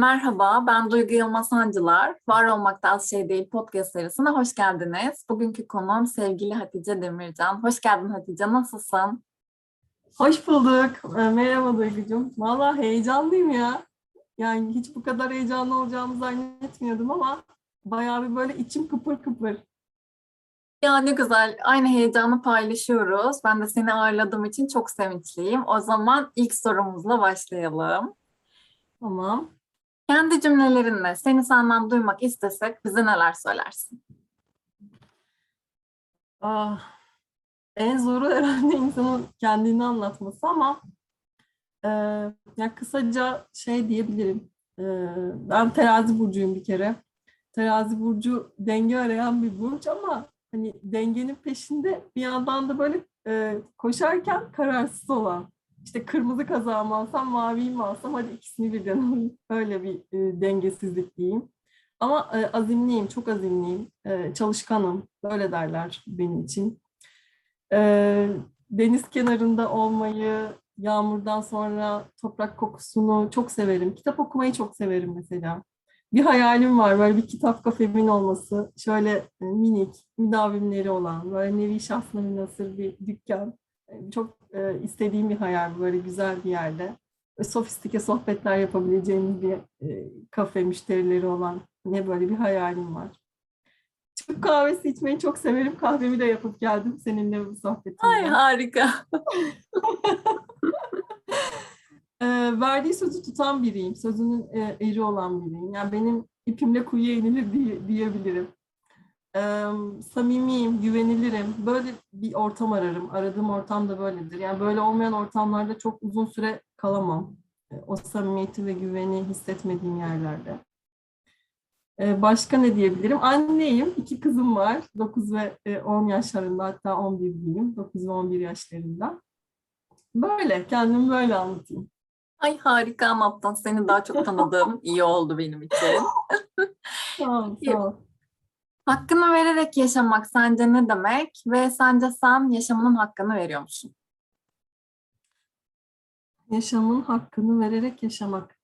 Merhaba, ben Duygu Yılmaz Sancılar. Var Olmakta Az Şey Değil podcast serisine hoş geldiniz. Bugünkü konuğum sevgili Hatice Demircan. Hoş geldin Hatice, nasılsın? Hoş bulduk. Ee, Merhaba Duygucuğum. Valla heyecanlıyım ya. Yani hiç bu kadar heyecanlı olacağımı zannetmiyordum ama bayağı bir böyle içim kıpır kıpır. Ya ne güzel, aynı heyecanı paylaşıyoruz. Ben de seni ağırladığım için çok sevinçliyim. O zaman ilk sorumuzla başlayalım. Tamam. Kendi cümlelerinle seni senden duymak istesek bize neler söylersin? Ah, en zoru herhalde insanın kendini anlatması ama e, ya kısaca şey diyebilirim. E, ben terazi burcuyum bir kere. Terazi burcu denge arayan bir burç ama hani dengenin peşinde bir yandan da böyle e, koşarken kararsız olan. İşte kırmızı kazağı mı alsam, maviyi mi alsam, hadi ikisini birden. Öyle bir e, dengesizlik diyeyim. Ama e, azimliyim, çok azimliyim, e, çalışkanım. Böyle derler benim için. E, deniz kenarında olmayı, yağmurdan sonra toprak kokusunu çok severim. Kitap okumayı çok severim mesela. Bir hayalim var, böyle bir kitap kafemin olması. Şöyle e, minik, müdavimleri olan, böyle nevi şahsına münhasır bir dükkan. E, Çok e, istediğim bir hayal, böyle güzel bir yerde. Ve sofistike sohbetler yapabileceğimiz bir e, kafe müşterileri olan ne böyle bir hayalim var. Türk kahvesi içmeyi çok severim. Kahvemi de yapıp geldim seninle bu sohbetimde. Ay harika. E, verdiği sözü tutan biriyim. Sözünün e, eri olan biriyim. Yani benim ipimle kuyuya inilir diye, diyebilirim. E, samimiyim, güvenilirim. Böyle bir ortam ararım. Aradığım ortam da böyledir. Yani böyle olmayan ortamlarda çok uzun süre kalamam. E, o samimiyeti ve güveni hissetmediğim yerlerde. E, başka ne diyebilirim? Anneyim. iki kızım var. 9 ve e, 10 yaşlarında hatta 11 diyeyim. 9 ve 11 yaşlarında. Böyle. Kendimi böyle anlatayım. Ay harika anlattın. Seni daha çok tanıdığım iyi oldu benim için. Sağ ol, sağ ol. Hakkını vererek yaşamak sence ne demek ve sence sen yaşamının hakkını veriyor musun? Yaşamın hakkını vererek yaşamak.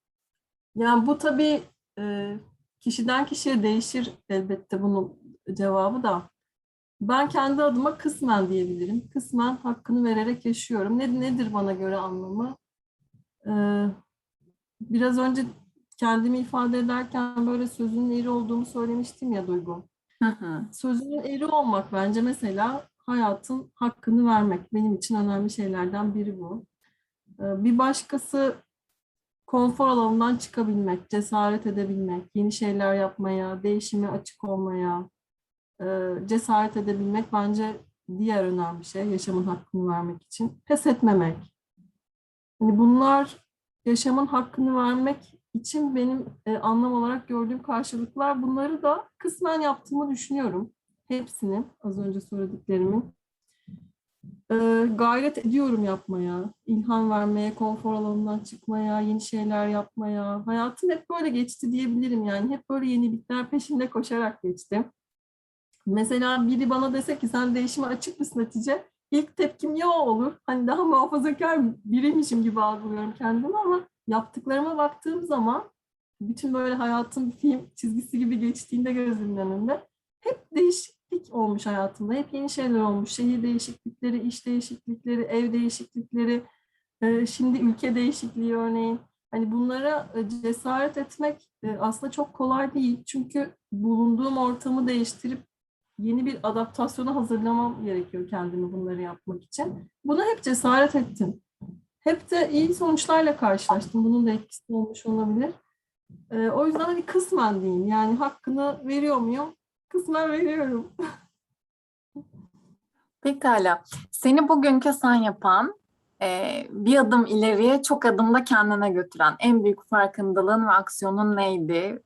Yani bu tabii e, kişiden kişiye değişir elbette bunun cevabı da. Ben kendi adıma kısmen diyebilirim. Kısmen hakkını vererek yaşıyorum. Ne, nedir bana göre anlamı? Ee, biraz önce kendimi ifade ederken böyle sözünün eri olduğumu söylemiştim ya Duygu. Sözünün eri olmak bence mesela hayatın hakkını vermek. Benim için önemli şeylerden biri bu. Ee, Bir başkası konfor alanından çıkabilmek, cesaret edebilmek, yeni şeyler yapmaya, değişime açık olmaya, e, cesaret edebilmek bence diğer önemli şey yaşamın hakkını vermek için. Pes etmemek. Hani bunlar yaşamın hakkını vermek için benim e, anlam olarak gördüğüm karşılıklar. Bunları da kısmen yaptığımı düşünüyorum. Hepsini, az önce söylediklerimin. E, gayret ediyorum yapmaya, ilham vermeye, konfor alanından çıkmaya, yeni şeyler yapmaya. Hayatım hep böyle geçti diyebilirim yani. Hep böyle yenilikler peşinde koşarak geçti. Mesela biri bana dese ki sen değişime açık mısın Hatice? İlk tepkim ya olur. Hani daha muhafazakar biriymişim gibi algılıyorum kendimi ama yaptıklarıma baktığım zaman bütün böyle hayatım film çizgisi gibi geçtiğinde gözümün önünde hep değişiklik olmuş hayatımda. Hep yeni şeyler olmuş. Şehir değişiklikleri, iş değişiklikleri, ev değişiklikleri, e, şimdi ülke değişikliği örneğin. Hani bunlara e, cesaret etmek e, aslında çok kolay değil. Çünkü bulunduğum ortamı değiştirip yeni bir adaptasyona hazırlamam gerekiyor kendimi bunları yapmak için. Buna hep cesaret ettim. Hep de iyi sonuçlarla karşılaştım. Bunun da etkisi olmuş olabilir. Ee, o yüzden hani kısmen diyeyim. Yani hakkını veriyor muyum? Kısmen veriyorum. Pekala. Seni bugünkü sen yapan, e, bir adım ileriye çok adımda kendine götüren en büyük farkındalığın ve aksiyonun neydi?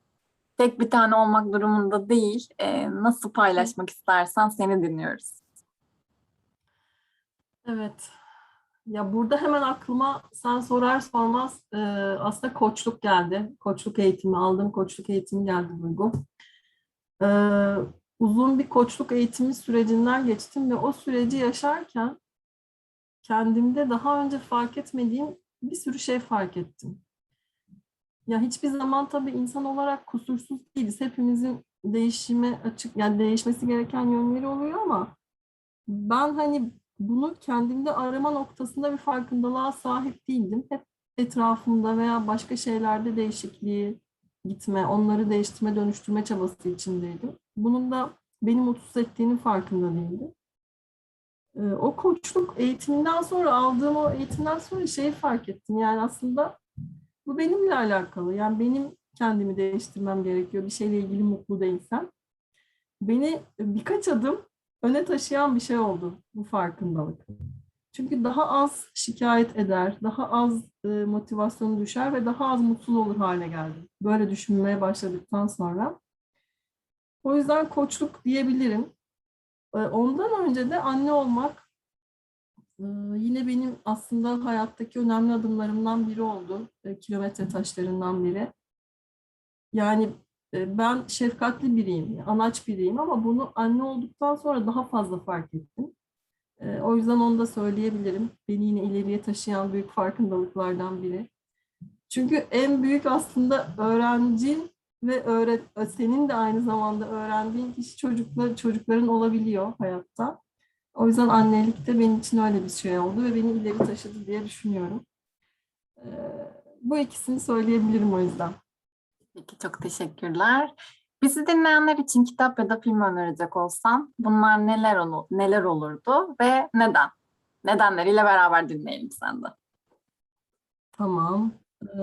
Tek bir tane olmak durumunda değil. E, nasıl paylaşmak istersen seni dinliyoruz. Evet. Ya burada hemen aklıma sen sorar sormaz e, aslında koçluk geldi. Koçluk eğitimi aldım. Koçluk eğitimi geldi Duygu. E, uzun bir koçluk eğitimi sürecinden geçtim ve o süreci yaşarken kendimde daha önce fark etmediğim bir sürü şey fark ettim. Ya hiçbir zaman tabii insan olarak kusursuz değiliz. Hepimizin değişime açık, yani değişmesi gereken yönleri oluyor ama ben hani bunu kendimde arama noktasında bir farkındalığa sahip değildim. Hep etrafımda veya başka şeylerde değişikliği gitme, onları değiştirme, dönüştürme çabası içindeydim. Bunun da beni mutsuz ettiğinin farkında değildim. Ee, O koçluk eğitiminden sonra aldığım o eğitimden sonra şeyi fark ettim. Yani aslında bu benimle alakalı. Yani benim kendimi değiştirmem gerekiyor. Bir şeyle ilgili mutlu değilsem. Beni birkaç adım öne taşıyan bir şey oldu bu farkındalık. Çünkü daha az şikayet eder, daha az e, motivasyonu düşer ve daha az mutsuz olur hale geldim. Böyle düşünmeye başladıktan sonra. O yüzden koçluk diyebilirim. E, Ondan önce de anne olmak e, yine benim aslında hayattaki önemli adımlarımdan biri oldu. E, Kilometre taşlarından biri. Yani ben şefkatli biriyim, anaç biriyim ama bunu anne olduktan sonra daha fazla fark ettim. E, O yüzden onu da söyleyebilirim. Beni yine ileriye taşıyan büyük farkındalıklardan biri. Çünkü en büyük aslında öğrencin ve öğret senin de aynı zamanda öğrendiğin kişi çocuklar çocukların olabiliyor hayatta. O yüzden annelik de benim için öyle bir şey oldu ve beni ileri taşıdı diye düşünüyorum. E, Bu ikisini söyleyebilirim o yüzden. Peki çok teşekkürler. Bizi dinleyenler için kitap ya da film önerecek olsan bunlar neler olur, neler olurdu ve neden? Nedenleriyle beraber dinleyelim sen de. Tamam. Ee,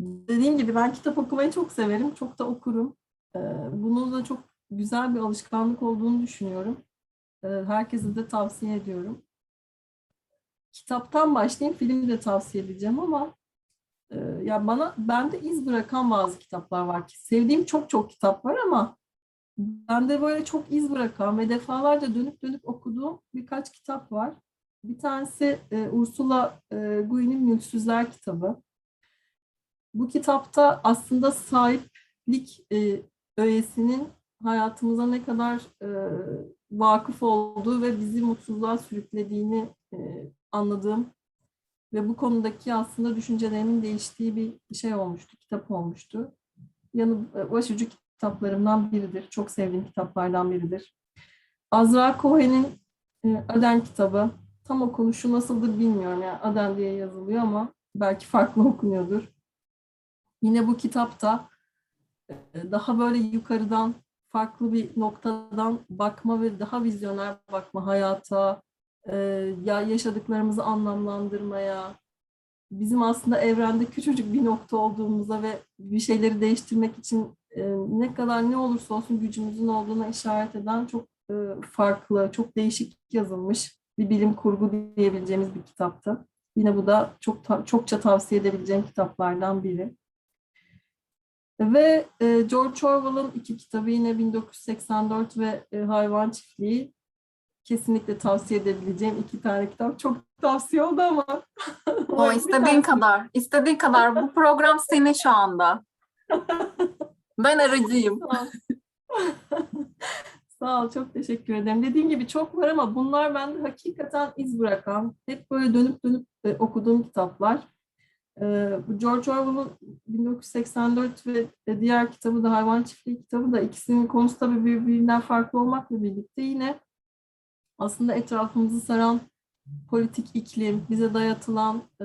dediğim gibi ben kitap okumayı çok severim. Çok da okurum. Ee, bunun da çok güzel bir alışkanlık olduğunu düşünüyorum. Ee, herkese de tavsiye ediyorum. Kitaptan başlayayım. Filmi de tavsiye edeceğim ama ya bana bende iz bırakan bazı kitaplar var ki sevdiğim çok çok kitap var ama bende böyle çok iz bırakan ve defalarca dönüp dönüp okuduğum birkaç kitap var. Bir tanesi e, Ursula e, Guin'in Mülksüzler kitabı. Bu kitapta aslında sahiplik e, öğesinin hayatımıza ne kadar e, vakıf olduğu ve bizi mutsuzluğa sürüklediğini e, anladığım ve bu konudaki aslında düşüncelerimin değiştiği bir şey olmuştu, kitap olmuştu. Yanı e, başucu kitaplarımdan biridir. Çok sevdiğim kitaplardan biridir. Azra Cohen'in e, Aden kitabı. Tam okunuşu nasıldır bilmiyorum. Yani Aden diye yazılıyor ama belki farklı okunuyordur. Yine bu kitapta e, daha böyle yukarıdan farklı bir noktadan bakma ve daha vizyoner bakma hayata, e, ya yaşadıklarımızı anlamlandırmaya, bizim aslında evrende küçücük bir nokta olduğumuza ve bir şeyleri değiştirmek için e, ne kadar ne olursa olsun gücümüzün olduğuna işaret eden çok e, farklı, çok değişik yazılmış bir bilim kurgu diyebileceğimiz bir kitaptı. Yine bu da çok çokça tavsiye edebileceğim kitaplardan biri. Ve George Orwell'ın iki kitabı yine 1984 ve Hayvan Çiftliği kesinlikle tavsiye edebileceğim iki tane kitap. Çok tavsiye oldu ama. O istediğin kadar, istediğin kadar. Bu program senin şu anda. Ben aracıyım. Sağ ol. Sağ ol, çok teşekkür ederim. Dediğim gibi çok var ama bunlar bende hakikaten iz bırakan, hep böyle dönüp dönüp e, okuduğum kitaplar. E, bu George Orwell'ın 1984 ve diğer kitabı da Hayvan Çiftliği kitabı da ikisinin konusu tabii birbirinden farklı olmakla birlikte yine aslında etrafımızı saran politik iklim, bize dayatılan e,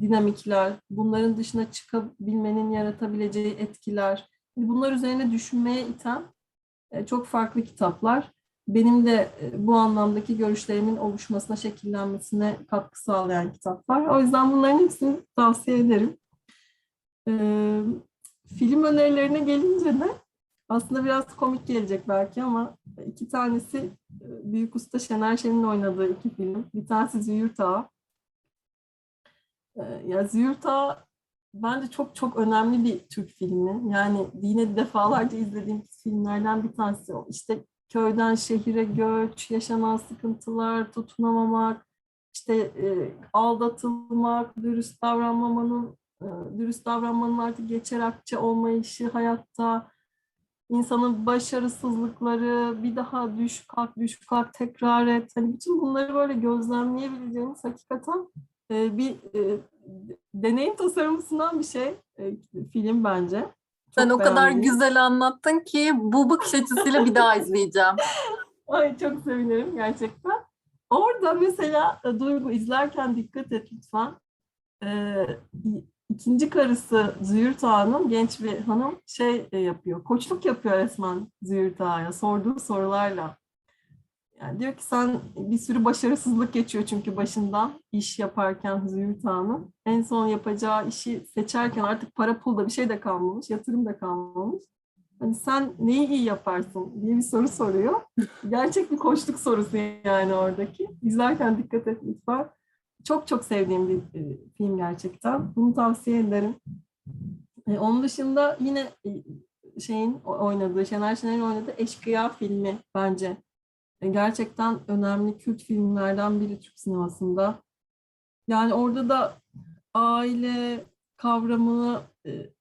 dinamikler, bunların dışına çıkabilmenin yaratabileceği etkiler, bunlar üzerine düşünmeye iten e, çok farklı kitaplar. Benim de e, bu anlamdaki görüşlerimin oluşmasına, şekillenmesine katkı sağlayan kitaplar. O yüzden bunların hepsini tavsiye ederim. E, film önerilerine gelince de aslında biraz komik gelecek belki ama iki tanesi e, Büyük Usta Şener Şen'in oynadığı iki film. Bir tanesi Züğürt Ağa. E, Ya Züğürt Ağa bence çok çok önemli bir Türk filmi. Yani yine defalarca izlediğim filmlerden bir tanesi. İşte köyden şehire göç, yaşanan sıkıntılar, tutunamamak, işte e, aldatılmak, dürüst davranmamanın, dürüst davranmanın artık geçer akçe olmayışı hayatta, insanın başarısızlıkları, bir daha düş kalk, düş kalk, tekrar et. Hani bütün bunları böyle gözlemleyebileceğiniz hakikaten e, bir e, deneyim tasarımı sunan bir şey e, film bence. Sen Çok o kadar güzel anlattın ki bu bakış açısıyla bir daha izleyeceğim. Ay çok sevinirim gerçekten. Orada mesela e, Duygu izlerken dikkat et lütfen. Ee, ikinci karısı Züğürt Ağa'nın genç bir hanım şey e, yapıyor. Koçluk yapıyor resmen Züğürt Ağa'ya sorduğu sorularla. Yani diyor ki sen bir sürü başarısızlık geçiyor çünkü başından iş yaparken Züğürt Ağa'nın. En son yapacağı işi seçerken artık para pulda bir şey de kalmamış, yatırım da kalmamış. Hani sen neyi iyi yaparsın diye bir soru soruyor. Gerçek bir koçluk sorusu yani oradaki. İzlerken dikkat et lütfen. Çok çok sevdiğim bir e, film gerçekten. Bunu tavsiye ederim. E, onun dışında yine e, şeyin oynadığı, Şener Şener'in oynadığı Eşkıya filmi bence gerçekten önemli kült filmlerden biri Türk sinemasında. Yani orada da aile kavramını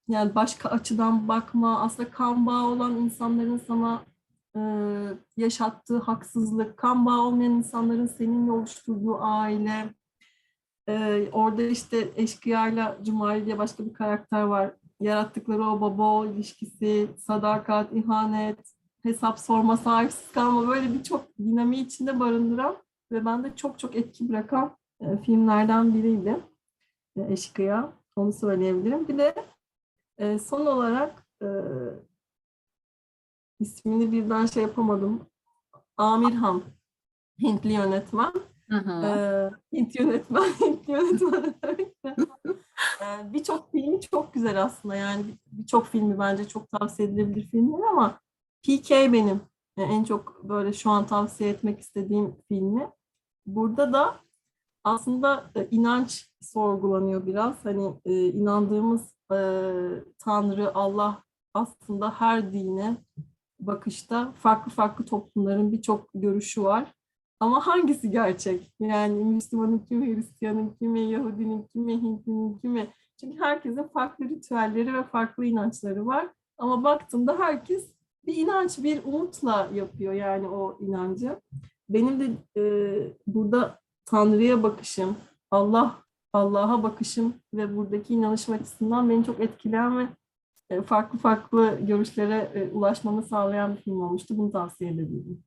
yani başka açıdan bakma, aslında kan bağı olan insanların sana yaşattığı haksızlık, kan bağı olmayan insanların seninle oluşturduğu aile, e, orada işte eşkıyayla Cumali diye başka bir karakter var. Yarattıkları o baba oğul ilişkisi, sadakat, ihanet, hesap sorma, sahipsiz kalma böyle birçok dinamiği içinde barındıran ve bende çok çok etki bırakan e, filmlerden biriydi. E, Eşkıya, onu söyleyebilirim. Bir de e, son olarak e, ismini birden şey yapamadım. Amirhan, Hintli yönetmen. Ee, Hint yönetmen, Hint yönetmen. Birçok filmi çok güzel aslında yani bir- birçok filmi bence çok tavsiye edilebilir filmler ama PK benim e, en çok böyle şu an tavsiye etmek istediğim filmi. Burada da aslında e, inanç sorgulanıyor biraz. Hani e, inandığımız e, Tanrı, Allah aslında her dine bakışta farklı farklı toplumların birçok görüşü var. Ama hangisi gerçek? Yani Müslümanın kimi, Hristiyanın kimi, Yahudinin kimi, Hintlinin kimi? Çünkü herkesin farklı ritüelleri ve farklı inançları var. Ama baktığında herkes bir inanç, bir umutla yapıyor yani o inancı. Benim de e, burada Tanrı'ya bakışım, Allah Allah'a bakışım ve buradaki inanışım açısından beni çok etkileyen ve e, farklı farklı görüşlere e, ulaşmamı sağlayan bir film olmuştu. Bunu tavsiye edebilirim.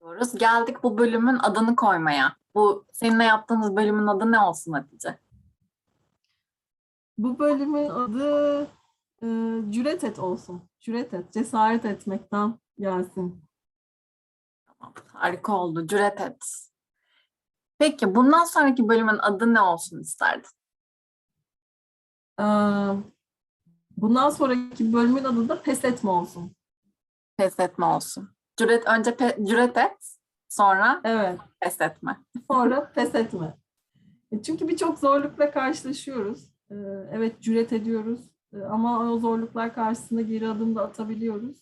Diyoruz. Geldik bu bölümün adını koymaya. Bu seninle yaptığımız bölümün adı ne olsun Hatice? Bu bölümün adı e, Cüret et olsun. Cüret et, cesaret etmekten gelsin. Tamam, harika oldu. Cüret et. Peki bundan sonraki bölümün adı ne olsun isterdin? Ee, bundan sonraki bölümün adı da Pes etme olsun. Pes etme olsun. Cüret önce pe- cüret et, sonra Evet, pes etme. sonra pes etme. E, Çünkü birçok zorlukla karşılaşıyoruz. Ee, evet, cüret ediyoruz. Ee, ama o zorluklar karşısında geri adım da atabiliyoruz.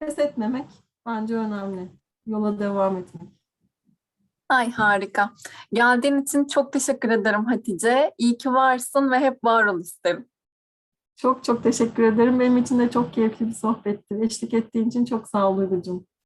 Pes etmemek bence önemli. Yola devam etmek. Ay harika. Geldiğin için çok teşekkür ederim Hatice. İyi ki varsın ve hep var ol isterim. Çok çok teşekkür ederim. Benim için de çok keyifli bir sohbetti. Eşlik ettiğin için çok sağ ol Duygucuğum.